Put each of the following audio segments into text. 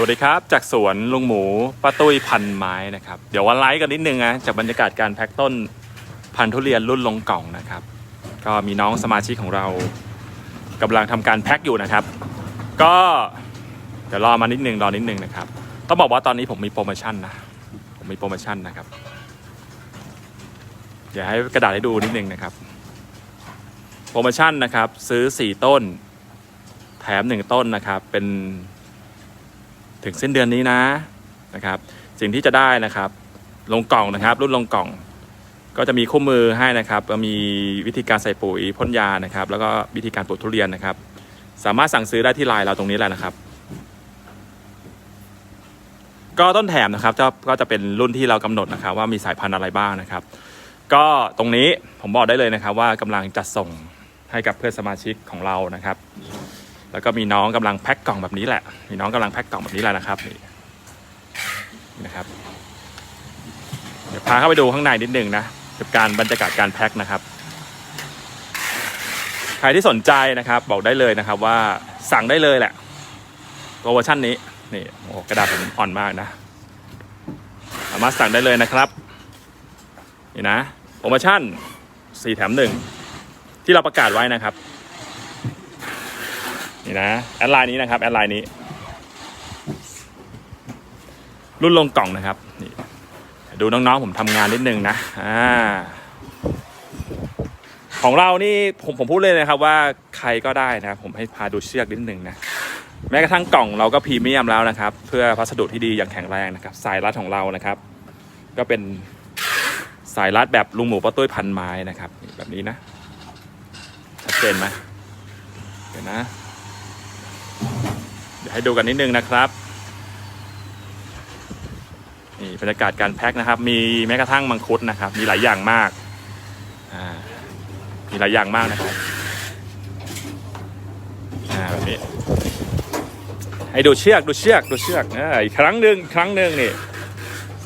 วัสดีครับ จากสวนลุงหมูป้าตุ้ยพันไม้นะครับ เดี๋ยววันไลฟ์กันนิดนึงนะจากบรรยากาศการแพ็กต้นพันธุ์ทุเรียนรุ่นลงกล่องนะครับ ก็มีน้องสมาชิกของเรากำลังทำการแพ็กอยู่นะครับ ก็เดี๋ยวรอมานิดนึงรอนิดนึงนะครับ ต้องบอกว่าตอนนี้ผมมีโปรโมชั่นนะ ผมมีโปรโมชั่นนะครับ เดี๋ยวให้กระดาษให้ดูนิดนึงนะครับ โปรโมชั่นนะครับ ซื้อ 4 ต้น แถม 1 ต้นนะครับ เป็น ถึงสิ้นเดือนนี้นะนะครับ สิ่งที่จะได้นะครับ ลงกล่องนะครับ รุ่นลงกล่อง ก็จะมีคู่มือให้นะครับมีวิธีการใส่ปุ๋ยพ่นยานะครับ แล้วก็วิธีการปลูกทุเรียนนะครับ สามารถสั่งซื้อได้ที่ไลน์เราตรงนี้แหละนะครับ ก็ต้นแถมนะครับก็จะเป็นรุ่นที่เรากำหนดนะครับ ว่ามีสายพันธุ์อะไรบ้างนะครับ ก็ตรงนี้ผมบอกได้เลยนะครับ ว่ากำลังจัดส่งให้กับเพื่อนสมาชิกของเรานะครับ แล้วก็มีน้องกำลังแพ็คกล่องแบบนี้แหละ มีน้องกำลังแพ็คกล่องแบบนี้แหละนะครับนี่นะครับ เดี๋ยวพาเข้าไปดูข้างในนิดนึงนะกับการบรรยากาศการแพ็คนะครับ ใครที่สนใจนะครับบอกได้เลยนะครับว่าสั่งได้เลยแหละโปรโมชั่นนี้นี่โอ้กระดาษผมอ่อนมากนะสามารถสั่งได้เลยนะครับนี่นะโปรโมชั่น4แถม1ที่เราประกาศไว้นะครับ นี่นะแอดไลน์นี้นะครับแอดไลน์นี้ รุ่นลงกล่องนะครับนี่ดูน้องๆผมทำงานนิดนึงนะอ่าของเรานี่ผมผมพูดเลยนะครับว่าใครก็ได้นะผมให้พาดูเชือกนิดนึงนะแม้กระทั่งกล่องเราก็พรีเมียมแล้วนะครับ เพื่อพัสดุที่ดีอย่างแข็งแรงนะครับ สายรัดของเรานะครับ ก็เป็นสายรัดแบบลุงหมูป้าตุ้ยพันไม้นะครับ แบบนี้นะชัดเจนไหมเดี๋ยวนะ ดี๋ยวให้ดูกันนิดนึงนะครับนี่บรรยากาศการแพ็คนะครับ มีแม้กระทั่งมังคุดนะครับ มีหลายอย่างมากอ่ามีหลายอย่างมากนะครับอ่าแบบนี้ให้ดูเชือกดูเชือกดูเชือกอ่าอีกครั้งหนึ่งครั้งหนึ่งนี่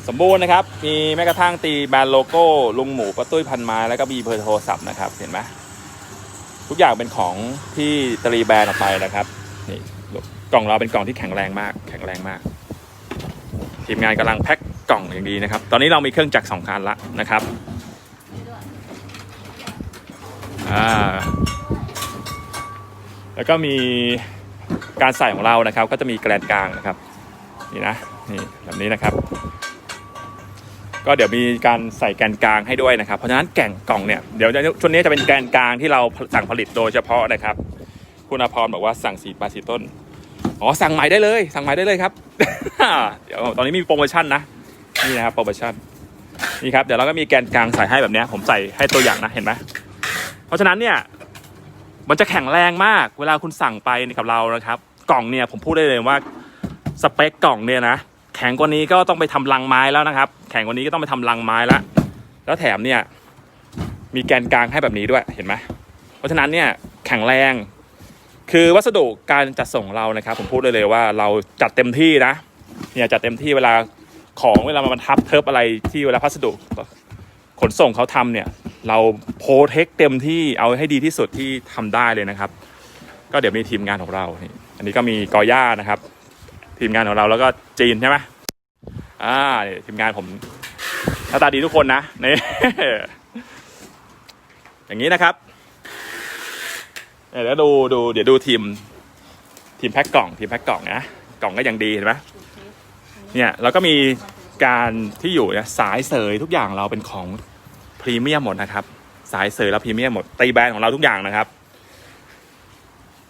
สมบูรณ์นะครับ มีแม้กระทั่งตีแบรนด์โลโก้ลุงหมูป้าตุ้ยพันไม้แล้วก็มีเบอร์โทรศัพท์นะครับ เห็นไหมทุกอย่างเป็นของที่ตรีแบรนด์ออกไปนะครับนี่ กล่องเราเป็นกล่องที่แข็งแรงมาก แข็งแรงมาก ทีมงานกำลังแพ็คกล่องอย่างดีนะครับ ตอนนี้เรามีเครื่องจักรสองคันละนะครับแล้วก็มีการใส่ของเรานะครับ ก็จะมีแกลนกลางนะครับนี่นะนี่แบบนี้นะครับ ก็เดี๋ยวมีการใส่แกนกลางให้ด้วยนะครับ เพราะฉะนั้นแก่งกล่องเนี่ยเดี๋ยวช่วงนี้จะเป็นแกนกลางที่เราสั่งผลิตโดยเฉพาะนะครับ คุณอภรบอกว่าสั่งสีปลาสีต้น อ๋อสั่งใหม่ได้เลย สั่งใหม่ได้เลยครับ เดี๋ยวตอนนี้มีโปรโมชั่นนะ นี่นะครับโปรโมชั่น นี่ครับ เดี๋ยวเราก็มีแกนกลางใส่ให้แบบนี้ ผมใส่ให้ตัวอย่างนะ เห็นไหมเพราะฉะนั้นเนี่ย มันจะแข็งแรงมาก เวลาคุณสั่งไปกับเรานะครับ กล่องเนี่ยผมพูดได้เลยว่าสเปคกล่องเนี่ยนะ แข็งกว่านี้ก็ต้องไปทำลังไม้แล้วนะครับ แข็งกว่านี้ก็ต้องไปทำลังไม้แล้ว แล้วแถมเนี่ย มีแกนกลางให้แบบนี้ด้วย เห็นไหมเพราะฉะนั้นเนี่ยแข็งแรง คือวัสดุการจัดส่งเรานะครับ ผมพูดเลยเลยว่าเราจัดเต็มที่นะเนี่ยจัดเต็มที่เวลาของเวลามันทับเทิบอะไรที่เวลาพัสดุขนส่งเขาทำเนี่ย เราโพเทคเต็มที่เอาให้ดีที่สุดที่ทำได้เลยนะครับ ก็เดี๋ยวมีทีมงานของเรานี่อันนี้ก็มีกอย่านะครับ ทีมงานของเราแล้วก็จีนใช่ไหมอ่าทีมงานผมหน้าตาดีทุกคนนะนี่อย่างนี้นะครับ เดี๋ยวดูดูเดี๋ยวดูทีม ทีมแพ็คกล่อง ทีมแพ็คกล่องนะกล่องก็ยังดีเห็นไหมเนี่ยเราก็มีการที่อยู่เนี่ยสายเสยทุกอย่างเราเป็นของพรีเมียมหมดนะครับ สายเสยแล้วพรีเมียมหมดตีแบรนด์ของเราทุกอย่างนะครับ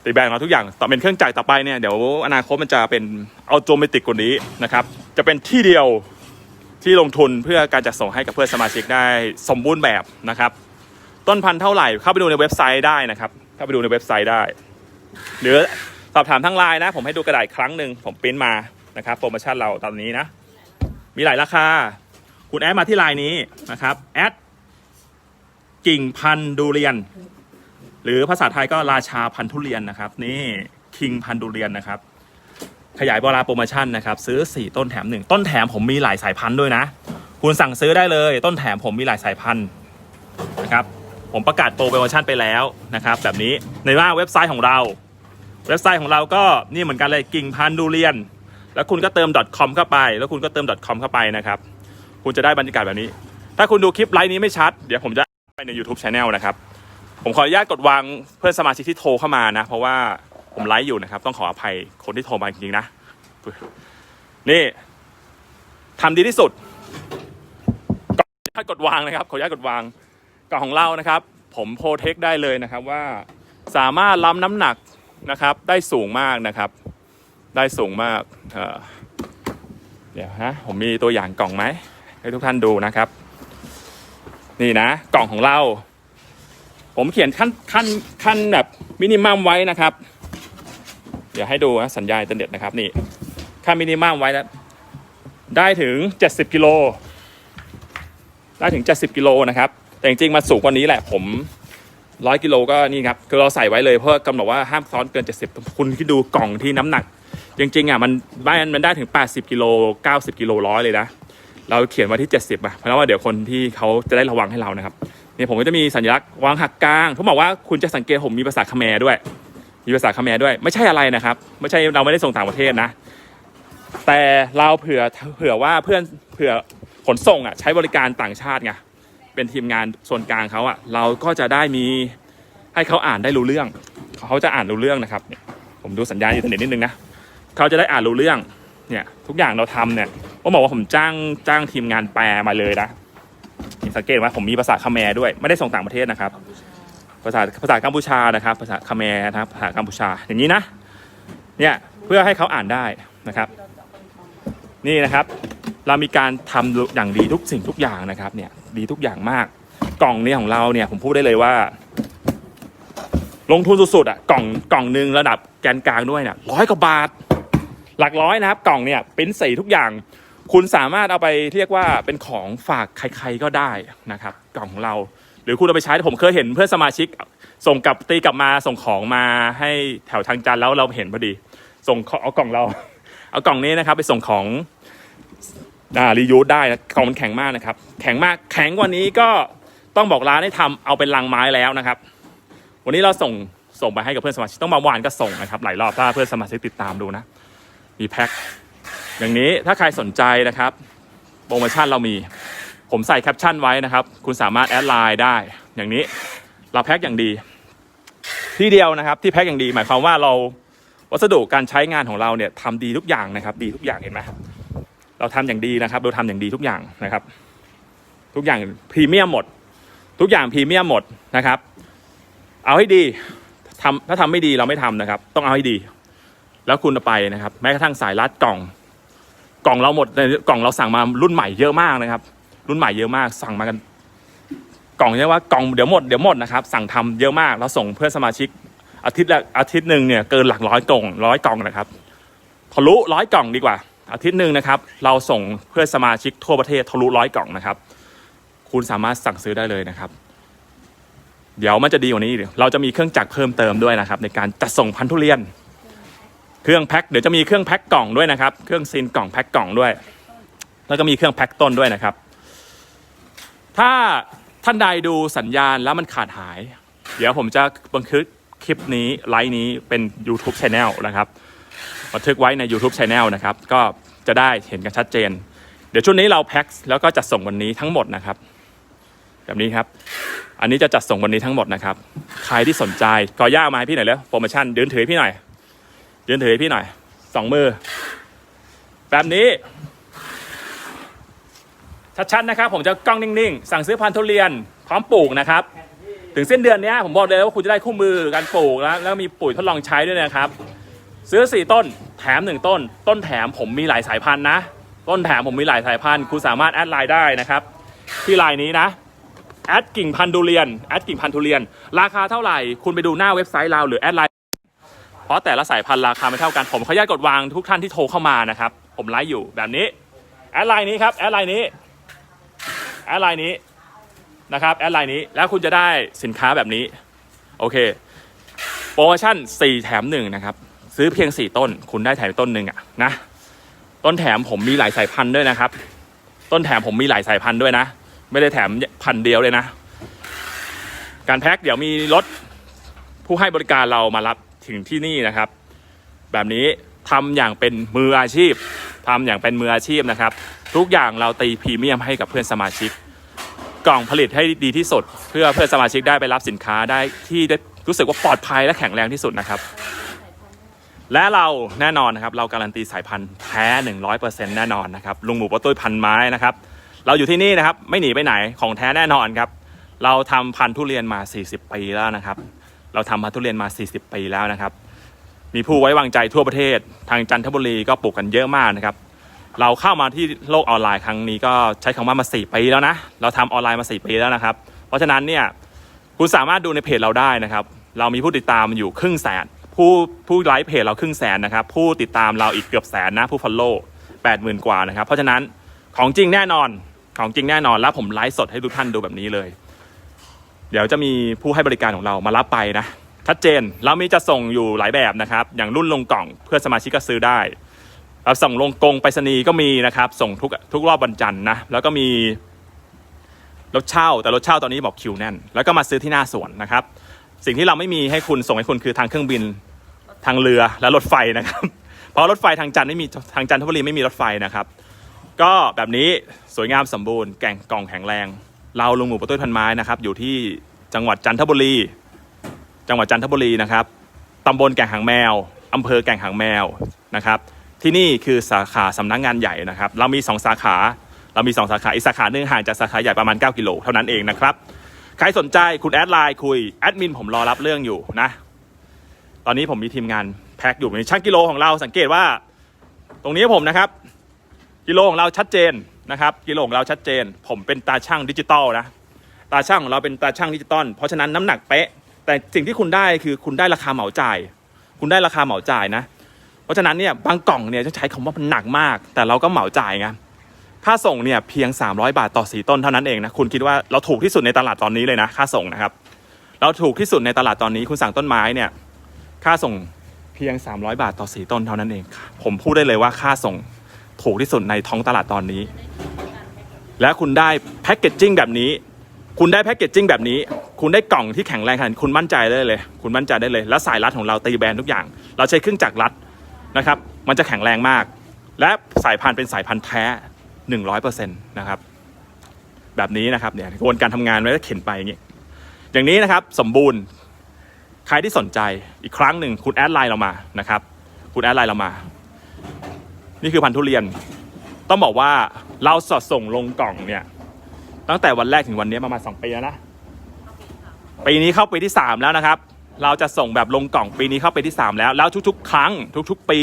ตีแบรนด์ของเราทุกอย่างต่อเป็นเครื่องจักรต่อไปเนี่ยเดี๋ยวอนาคตมันจะเป็นอัลโตเมติกกว่านี้นะครับ จะเป็นที่เดียวที่ลงทุนเพื่อการจัดส่งให้กับเพื่อนสมาชิกได้สมบูรณ์แบบนะครับ ต้นพันธุ์เท่าไหร่เข้าไปดูในเว็บไซต์ได้นะครับ เข้าไปดูในเว็บไซต์ได้ หรือสอบถามทางไลน์นะ ผมให้ดูกระดาษครั้งหนึ่งผมปริ้นมานะครับโปรโมชั่นเราตอนนี้นะ มีหลายราคา คุณแอดมาที่ไลน์นี้นะครับแอดกิ่งพันดูเรียน หรือภาษาไทยก็ราชาพันธุเรียนนะครับ นี่คิงพันดูเรียนนะครับ ขยายเวลาโปรโมชั่นนะครับ ซื้อ 4 ต้นแถม 1 ต้นแถมผมมีหลายสายพันธุ์ด้วยนะ คุณสั่งซื้อได้เลย ต้นแถมผมมีหลายสายพันธุ์นะครับ ผมประกาศโปรโมชั่นไปแล้วนะครับแบบนี้ในว่าเว็บไซต์ของเรา เว็บไซต์ของเราก็นี่เหมือนกันเลยกิ่งพันดูเรียน แล้วคุณก็เติม .com เข้าไป แล้วคุณก็เติม .com เข้าไปนะครับ คุณจะได้บรรยากาศแบบนี้ ถ้าคุณดูคลิปไลฟ์นี้ไม่ชัด เดี๋ยวผมจะไปใน YouTube Channel นะครับ ผมขออนุญาตกดวางเพื่อนสมาชิกที่โทรเข้ามานะ เพราะว่าผมไลฟ์อยู่นะครับ ต้องขออภัยคนที่โทรมาจริงๆนะ นี่ทำดีที่สุดขออนุญาตกดวางนะครับ ขออนุญาตกดวาง กล่องของเรานะครับ ผมโปรเทคได้เลยนะครับว่าสามารถล้ำน้ำหนักนะครับ ได้สูงมากนะครับ ได้สูงมากเอ่อเดี๋ยวนะผมมีตัวอย่างกล่องไหมให้ทุกท่านดูนะครับ นี่นะ กล่องของเรา ผมเขียนขั้นขั้นขั้นแบบมินิมัมไว้นะครับ เดี๋ยวให้ดูนะสัญญาณอินเทอร์เน็ตนะครับนี่ขั้นมินิมัมไว้แล้วได้ถึง 70กิโลได้ถึง 70กิโลนะครับ แต่จริงๆมาสูงกว่านี้แหละผมร้อยกิโลก็นี่ครับคือเราใส่ไว้เลยเพราะกำหนดว่าห้ามซ้อนเกิน 70 คุณที่ดูกล่องที่น้ำหนัก จริงๆอะมันบ้านมันได้ถึง 80กิโล90กิโลร้อยเลยนะเราเขียนไว้ที่ 70อะเพราะว่าเดี๋ยวคนที่เขาจะได้ระวังให้เรานะครับนี่ผมก็จะมีสัญลักษณ์วางหักกลางผมบอกว่าคุณจะสังเกตผมมีภาษาคแมร์ด้วย มีภาษาคแมร์ด้วย ไม่ใช่อะไรนะครับไม่ใช่เราไม่ได้ส่งต่างประเทศนะ แต่เราเผื่อเผื่อว่าเพื่อนเผื่อขนส่งอะใช้บริการต่างชาติไง เป็นทีมงานส่วนกลางเขาอะเราก็จะได้มีให้เขาอ่านได้รู้เรื่องเขาจะอ่านรู้เรื่องนะครับ ผมดูสัญญาณอินเทอร์เน็ตนิดนึงนะเขาจะได้อ่านรู้เรื่องเนี่ยทุกอย่างเราทำเนี่ยผมบอกว่าผมจ้างจ้างทีมงานแปลมาเลยนะสังเกตว่าผมมีภาษาคแมร์ด้วยไม่ได้ส่งต่างประเทศนะครับ ภาษาภาษากัมพูชานะครับ ภาษาคาแมร์นะครับภาษากัมพูชาอย่างนี้นะเนี่ยเพื่อให้เขาอ่านได้นะครับ นี่นะครับ เรามีการทำอย่างดีทุกสิ่งทุกอย่างนะครับเนี่ย ดีทุกอย่างมาก กล่องนี้ของเราเนี่ยผมพูดได้เลยว่า ลงทุนสุดๆอะกล่องกล่องหนึ่งระดับแกนกลางด้วยเนี่ยร้อยกว่าบาท หลักร้อยนะครับ กล่องเนี่ยเป็นสีทุกอย่าง คุณสามารถเอาไปเรียกว่าเป็นของฝากใครๆก็ได้นะครับ กล่องของเรา หรือคุณเอาไปใช้ผมเคยเห็นเพื่อนสมาชิก ส่งกลับตีกลับมาส่งของมาให้แถวทางจันแล้วเราเห็นพอดี ส่งเอากล่องเรา เอากล่องนี้นะครับ ไปส่งของ อ่ารียูสได้นะกล่องมันแข็งมากนะครับ แข็งมากแข็งกว่านี้ก็ต้องบอกร้านให้ทำเอาเป็นลังไม้แล้วนะครับ วันนี้เราส่งส่งไปให้กับเพื่อนสมาชิกต้องมาวานก็ส่งนะครับหลายรอบถ้าเพื่อนสมาชิกติดตามดูนะ มีแพ็คอย่างนี้ถ้าใครสนใจนะครับโปรโมชั่นเรามีผมใส่แคปชั่นไว้นะครับ คุณสามารถแอดไลน์ได้ อย่างนี้เราแพ็คอย่างดี ที่เดียวนะครับที่แพ็คอย่างดี หมายความว่าเราวัสดุการใช้งานของเราเนี่ยทำดีทุกอย่างนะครับ ดีทุกอย่างเห็นไหม เราทำอย่างดีนะครับ เราทำอย่างดีทุกอย่างนะครับ ทุกอย่างพรีเมียมหมด ทุกอย่างพรีเมียมหมดนะครับ เอาให้ดีทำถ้าทำไม่ดีเราไม่ทำนะครับ ต้องเอาให้ดี แล้วคุณไปนะครับ แม้กระทั่งสายรัดกล่อง กล่องเราหมดกล่องเราสั่งมารุ่นใหม่เยอะมากนะครับ รุ่นใหม่เยอะมากสั่งมากัน กล่องเรียกว่ากล่องเดี๋ยวหมดเดี๋ยวหมดนะครับ สั่งทำเยอะมากแล้วส่งเพื่อนสมาชิกอาทิตย์ละอาทิตย์หนึ่งเนี่ยเกินหลักร้อยกล่องร้อยกล่องนะครับทะลุร้อยกล่องดีกว่า อาทิตย์หนึ่งนะครับ เราส่งเพื่อนสมาชิกทั่วประเทศทะลุร้อยกล่องนะครับ คุณสามารถสั่งซื้อได้เลยนะครับ เดี๋ยวมันจะดีกว่านี้อีกเราจะมีเครื่องจักรเพิ่มเติมด้วยนะครับ ในการจัดส่งพันธุเรียน เครื่องแพ็คเดี๋ยวจะมีเครื่องแพ็คกล่องด้วยนะครับ เครื่องซีนกล่องแพ็คกล่องด้วย แล้วก็มีเครื่องแพ็คต้นด้วยนะครับ ถ้าท่านใดดูสัญญาณแล้วมันขาดหาย เดี๋ยวผมจะบันทึกคลิปนี้ไลฟ์นี้เป็น YouTube Channel นะครับ บันทึกไว้ใน YouTube Channel นะครับ ก็จะได้เห็นกันชัดเจน เดี๋ยวช่วงนี้เราแพ็คแล้วก็จัดส่งวันนี้ทั้งหมดนะครับ แบบนี้ครับ อันนี้จะจัดส่งวันนี้ทั้งหมดนะครับ ใครที่สนใจก็ย่ามาให้พี่หน่อยแล้วโปรโมชั่นยืนถือพี่หน่อยยืนถือพี่หน่อยสองมือ แบบนี้ชัดๆนะครับ ผมจะกล้องนิ่งๆ สั่งซื้อพันธุ์ทุเรียนพร้อมปลูกนะครับ ถึงสิ้นเดือนนี้ผมบอกเลยว่าคุณจะได้คู่มือการปลูกแล้ว แล้วมีปุ๋ยทดลองใช้ด้วยนะครับ ซื้อสี่ต้น แถมหนึ่งต้น ต้นแถมผมมีหลายสายพันธุ์นะ ต้นแถมผมมีหลายสายพันธุ์คุณสามารถแอดไลน์ได้นะครับ ที่ไลน์นี้นะแอดกิ่งพันธุเรียนแอดกิ่งพันธุเรียน ราคาเท่าไหร่ คุณไปดูหน้าเว็บไซต์เราหรือแอดไลน์เพราะแต่ละสายพันธุ์ราคาไม่เท่ากัน ผมขออนุญาตกดวางทุกท่านที่โทรเข้ามานะครับ ผมไลฟ์อยู่แบบนี้ แอดไลน์นี้ครับ แอดไลน์นี้ แอดไลน์นี้นะครับ แอดไลน์นี้ แล้วคุณจะได้สินค้าแบบนี้ โอเค โปรโมชั่น 4 แถม 1 นะครับ ซื้อเพียง 4 ต้น คุณได้แถมต้นหนึ่งอะนะ ต้นแถมผมมีหลายสายพันธุ์ด้วยนะครับ ต้นแถมผมมีหลายสายพันธุ์ด้วยนะ ไม่ได้แถมพันธุ์เดียวเลยนะ การแพ็คเดี๋ยวมีรถผู้ให้บริการเรามารับถึงที่นี่นะครับ แบบนี้ทำอย่างเป็นมืออาชีพทำอย่างเป็นมืออาชีพนะครับ ทุกอย่างเราตีพรีเมียมให้กับเพื่อนสมาชิก กล่องผลิตให้ดีที่สุด เพื่อเพื่อนสมาชิกได้ไปรับสินค้าได้ที่ได้รู้สึกว่าปลอดภัยและแข็งแรงที่สุดนะครับ และเราแน่นอนนะครับเราการันตีสายพันธุ์แท้ 100%แน่นอนนะครับลุงหมูปะตุ้ยพันไม้นะครับเราอยู่ที่นี่นะครับไม่หนีไปไหนของแท้แน่นอนครับเราทำพันธุ์ทุเรียนมา 40 ปีแล้วนะครับเราทำพันธุ์ทุเรียนมา 40 ปีแล้วนะครับมีผู้ไว้วางใจทั่วประเทศทางจันทบุรีก็ปลูกกันเยอะมากนะครับเราเข้ามาที่โลกออนไลน์ครั้งนี้ก็ใช้คำว่ามา 4 ปีแล้วนะเราทำออนไลน์มา 4 ปีแล้วนะครับเพราะฉะนั้นเนี่ยคุณสามารถดูในเพจเราได้นะครับเรามีผู้ติดตามอยู่ครึ่งแสน ผู้ผู้ไลค์เพจเราครึ่งแสนนะครับ ผู้ติดตามเราอีกเกือบแสนนะ ผู้ฟอลโล่แปดหมื่นกว่านะครับ เพราะฉะนั้นของจริงแน่นอนของจริงแน่นอนแล้วผมไลฟ์สดให้ทุกท่านดูแบบนี้เลย เดี๋ยวจะมีผู้ให้บริการของเรามารับไปนะชัดเจนเรามีจะส่งอยู่หลายแบบนะครับ อย่างรุ่นลงกล่องเพื่อสมาชิกก็ซื้อได้รับส่งลงกงไปรษณีย์ก็มีนะครับ ส่งทุกทุกรอบวันจันทร์นะแล้วก็มีรถเช่าแต่รถเช่าตอนนี้บอกคิวแน่น แล้วก็มาซื้อที่หน้าสวนนะครับ สิ่งที่เราไม่มีให้คุณส่งให้คุณคือทางเครื่องบินทางเรือและรถไฟนะครับ เพราะรถไฟทางจันท์ไม่มีทางจันทบุรีไม่มีรถไฟนะครับ ก็แบบนี้สวยงามสมบูรณ์แก่งกล่องแข็งแรง เราลุงหมูประตุ้ยพันไม้นะครับ อยู่ที่จังหวัดจันทบุรี จังหวัดจันทบุรีนะครับตำบลแก่งหางแมวอำเภอแก่งหางแมวนะครับ ที่นี่คือสาขาสำนักงานใหญ่นะครับ เรามี 2 สาขา เรามี 2 สาขาอีกสาขาหนึ่งห่างจากสาขาใหญ่ประมาณ 9 กิโลเท่านั้นเองนะครับ ใครสนใจคุณแอดไลน์คุยแอดมินผมรอรับเรื่องอยู่นะ ตอนนี้ผมมีทีมงานแพ็คอยู่ในช่างกิโลของเราสังเกตว่า ตรงนี้ผมนะครับ กิโลของเราชัดเจนนะครับ กิโลของเราชัดเจน ผมเป็นตาช่างดิจิตอลนะตาช่างของเราเป็นตาช่างดิจิตอลเพราะฉะนั้นน้ำหนักเป๊ะ แต่สิ่งที่คุณได้คือคุณได้ราคาเหมาจ่าย คุณได้ราคาเหมาจ่ายนะ เพราะฉะนั้นเนี่ยบางกล่องเนี่ยจะใช้คำว่ามันหนักมาก แต่เราก็เหมาจ่ายไง ค่าส่งเนี่ยเพียง 300 บาทต่อสีต้นเท่านั้นเองนะคุณคิดว่าเราถูกที่สุดในตลาดตอนนี้เลยนะค่าส่งนะครับ เราถูกที่สุดในตลาดตอนนี้คุณสั่งต้นไม้เนี่ยค่าส่งเพียง 300 บาทต่อสีต้นเท่านั้นเอง ผมพูดได้เลยว่าค่าส่งถูกที่สุดในท้องตลาดตอนนี้ และคุณได้แพ็กเกจจิ้งแบบนี้ คุณได้แพ็กเกจจิ้งแบบนี้ คุณได้กล่องที่แข็งแรงขนาดคุณมั่นใจได้เลย คุณมั่นใจได้เลย แล้วสายรัดของเราตีแบรนด์ทุกอย่าง เราใช้เครื่องจักรรัดนะครับ มันจะแข็งแรงมาก และสายพันธุ์เป็นสายพันธุ์แท้ 100%นะครับแบบนี้นะครับเนี่ยกระบวนการทำงานมันจะเข็นไปอย่างนี้อย่างนี้นะครับสมบูรณ์ใครที่สนใจอีกครั้งหนึ่งคุณแอดไลน์เรามานะครับ คุณแอดไลน์เรามา นี่คือพันธุ์ทุเรียน ต้องบอกว่าเราสอดส่งลงกล่องเนี่ย ตั้งแต่วันแรกถึงวันนี้ประมาณสองปีแล้วนะปีนี้เข้าปีที่สามแล้วนะครับ เราจะส่งแบบลงกล่องปีนี้เข้าปีที่สามแล้วแล้วทุก ๆ ครั้งทุก ๆ ปี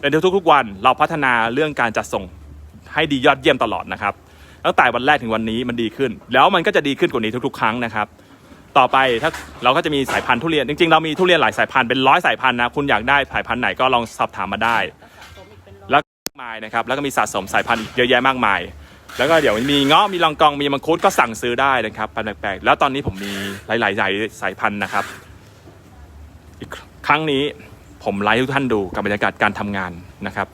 ในทุกๆวัน เราพัฒนาเรื่องการจัดส่ง ให้ดียอดเยี่ยมตลอดนะครับตั้งแต่วันแรกถึงวันนี้มันดีขึ้น แล้วมันก็จะดีขึ้นกว่านี้ทุก ๆ ครั้งนะครับ ต่อไปถ้าเราก็จะมีสายพันธุ์ทุเรียนจริงๆเรามีทุเรียนหลายสายพันธุ์เป็นร้อยสายพันธุ์นะคุณอยากได้สายพันธุ์ไหนก็ลองสอบถามมาได้ แล้วมากมายนะครับแล้วก็มีสะสมสายพันธุ์อีกเยอะแยะมากมาย แล้วก็เดี๋ยวมีเงาะมีลองกองมีมังคุดก็สั่งซื้อได้นะครับพันธุ์แปลกๆแล้วตอนนี้ผมมีหลายๆใหญ่สายพันธุ์นะครับ อีกครั้งนี้ผมไลฟ์ให้ทุกท่านดูกับบรรยากาศการทำงานนะครับ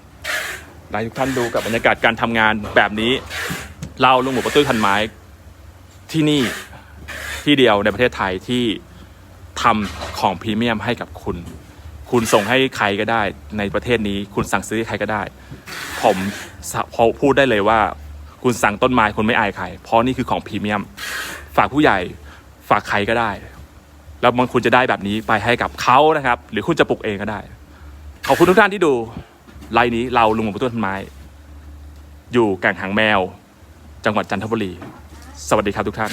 ไลฟ์ให้ทุกท่านดูกับบรรยากาศการทำงานแบบนี้ เราลุงหมูประตุ้ยพันไม้ที่นี่ที่เดียวในประเทศไทยที่ทำของพรีเมียมให้กับคุณ คุณส่งให้ใครก็ได้ ในประเทศนี้คุณสั่งซื้อใครก็ได้ ผมพอพูดได้เลยว่า คุณสั่งต้นไม้คุณไม่อายใคร เพราะนี่คือของพรีเมียม ฝากผู้ใหญ่ฝากใครก็ได้ แล้วมันคุณจะได้แบบนี้ไปให้กับเขานะครับ หรือคุณจะปลูกเองก็ได้ ขอบคุณทุกท่านที่ดู ไลน์นี้เราลุงหมูประตุ้นไม้ อยู่แก่งหางแมว จังหวัดจันทบุรี สวัสดีครับทุกท่าน